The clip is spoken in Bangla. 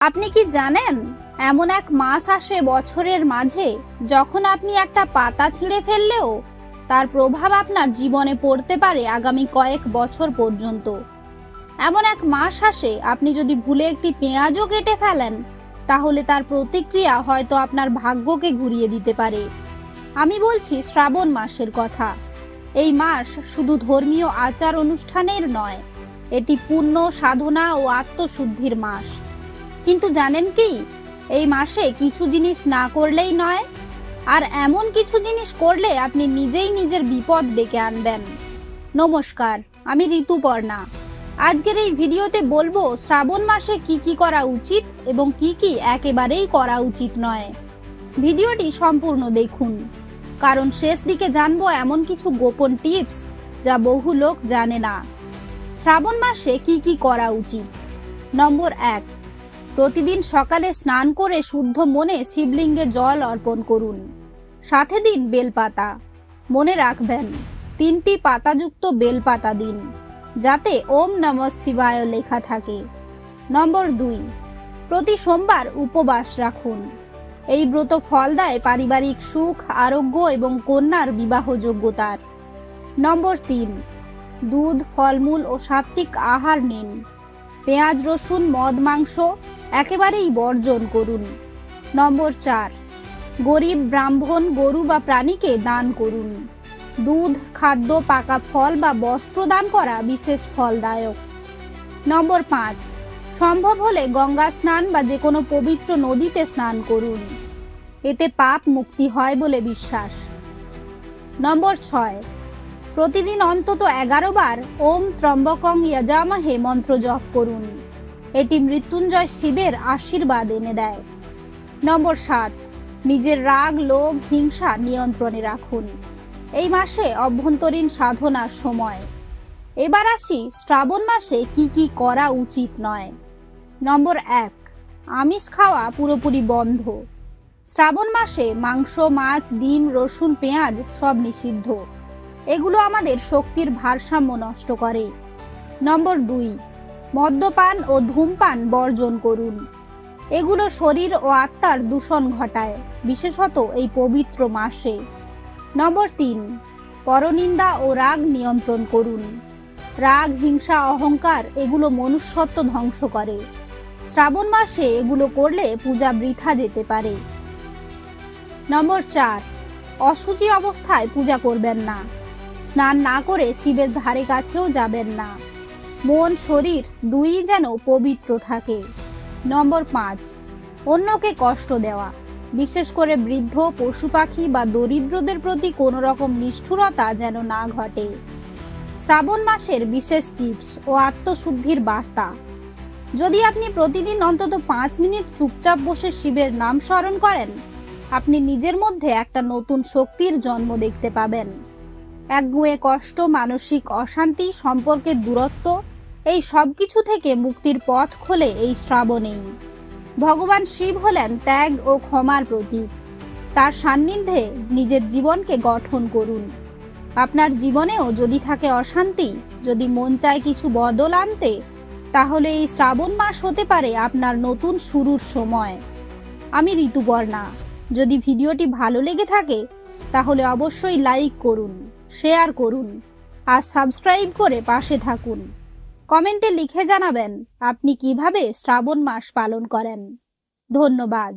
আপনি কি জানেন, এমন এক মাস আসে বছরের মাঝে যখন আপনি একটা পাতা ছিঁড়ে ফেললেও তার প্রভাব আপনার জীবনে পড়তে পারে আগামী কয়েক বছর পর্যন্ত। এমন এক মাস আসে আপনি যদি ভুলে একটি পেঁয়াজও কেটে ফেলেন, তাহলে তার প্রতিক্রিয়া হয়তো আপনার ভাগ্যকে ঘুরিয়ে দিতে পারে। আমি বলছি শ্রাবণ মাসের কথা। এই মাস শুধু ধর্মীয় আচার অনুষ্ঠানের নয়, এটি পূর্ণ সাধনা ও আত্মশুদ্ধির মাস। কিন্তু জানেন কি? এই মাসে কিছু জিনিস না করলেই নয়। আর এমন কিছু জিনিস করলে আপনি নিজেই নিজের বিপদ ডেকে আনবেন। নমস্কার, আমি ঋতুপর্ণা। আজকের এই ভিডিওতে বলব শ্রাবণ মাসে কি কি করা উচিত এবং কি কি একেবারেই করা উচিত নয়। ভিডিওটি সম্পূর্ণ দেখুন। কারণ শেষ দিকে জানব এমন কিছু গোপন টিপস যা বহু লোক জানে না। শ্রাবণ মাসে কি কি করা উচিত? নম্বর এক প্রতিদিন সকালে স্নান করে শুদ্ধ মনে শিবলিঙ্গে জল অর্পণ করুন। সাথে দিন বেলপাতা। মনে রাখবেন, তিনটি পাতাযুক্ত বেলপাতা দিন, যাতে ওম নম শিবায় লেখা থাকে। নম্বর দুই, প্রতি সোমবার উপবাস রাখুন। এই ব্রত ফল দেয় পারিবারিক সুখ, আরোগ্য এবং কন্যার বিবাহ যোগ্যতার নম্বর তিন, দুধ, ফলমূল ও সাত্ত্বিক আহার নিন। পেঁয়াজ, রসুন, মদ, মাংস, একেবারেই বর্জন করুন। নম্বর চার, গরিব ব্রাহ্মণ গরু বা প্রাণীকে দান করুন। দুধ, খাদ্য, পাকা ফল বা বস্ত্র দান করা বিশেষ ফলদায়ক। নম্বর পাঁচ, সম্ভব হলে গঙ্গা স্নান বা যে কোনো পবিত্র নদীতে স্নান করুন। এতে পাপ মুক্তি হয় বলে বিশ্বাস। নম্বর ছয় প্রতিদিন অন্তত এগারো বার ওম ত্রম্বকং ইয়াজামহে মন্ত্র জপ করুন। এটি মৃত্যুঞ্জয় শিবের আশীর্বাদ এনে দেয়। নম্বর সাত, নিজের রাগ, লোভ, হিংসা নিয়ন্ত্রণে রাখুন। এই মাসে অভ্যন্তরীণ সাধনার সময়। এবার আসি শ্রাবণ মাসে কি কি করা উচিত নয়। নম্বর এক, আমিষ খাওয়া পুরোপুরি বন্ধ। শ্রাবণ মাসে মাংস, মাছ, ডিম, রসুন, পেঁয়াজ সব নিষিদ্ধ। এগুলো আমাদের শক্তির ভারসাম্য নষ্ট করে। নম্বর দুই, মদ্যপান ও ধূমপান বর্জন করুন। এগুলো শরীর ও আত্মার দূষণ ঘটায়, বিশেষত এই পবিত্র মাসে। নম্বর তিন, পরনিন্দা ও রাগ নিয়ন্ত্রণ করুন। রাগ, হিংসা, অহংকার এগুলো মনুষ্যত্ব ধ্বংস করে। শ্রাবণ মাসে এগুলো করলে পূজা বৃথা যেতে পারে। নম্বর চার অসুচি অবস্থায় পূজা করবেন না। স্নান না করে শিবের ধারে কাছেও যাবেন না। মন, শরীর দুই যেন পবিত্র থাকে। নম্বর পাঁচ, অন্যকে কষ্ট দেওয়া। বিশেষ করে বৃদ্ধ, পশু পাখি বা দরিদ্রদের প্রতি কোনো রকম নিষ্ঠুরতা যেন না ঘটে। শ্রাবণ মাসের বিশেষ টিপস ও আত্মশুদ্ধির বার্তা। যদি আপনি প্রতিদিন অন্তত পাঁচ মিনিট চুপচাপ বসে শিবের নাম স্মরণ করেন, আপনি নিজের মধ্যে একটা নতুন শক্তির জন্ম দেখতে পাবেন। একগুঁয়ে কষ্ট, মানসিক অশান্তি, সম্পর্কের দূরত্ব, এই সব কিছু থেকে মুক্তির পথ খোলে এই শ্রাবণেই ভগবান শিব হলেন ত্যাগ ও ক্ষমার প্রতীক। তার সান্নিধ্যে নিজের জীবনকে গঠন করুন। আপনার জীবনেও যদি থাকে অশান্তি, যদি মন চায় কিছু বদল আনতে, তাহলে এই শ্রাবণ মাস হতে পারে আপনার নতুন শুরুর সময়। আমি ঋতুপর্ণা। যদি ভিডিওটি ভালো লেগে থাকে, তাহলে অবশ্যই লাইক করুন। শেয়ার করুন আর সাবস্ক্রাইব করে পাশে থাকুন। কমেন্টে লিখে জানাবেন আপনি কীভাবে শ্রাবণ মাস পালন করেন। ধন্যবাদ।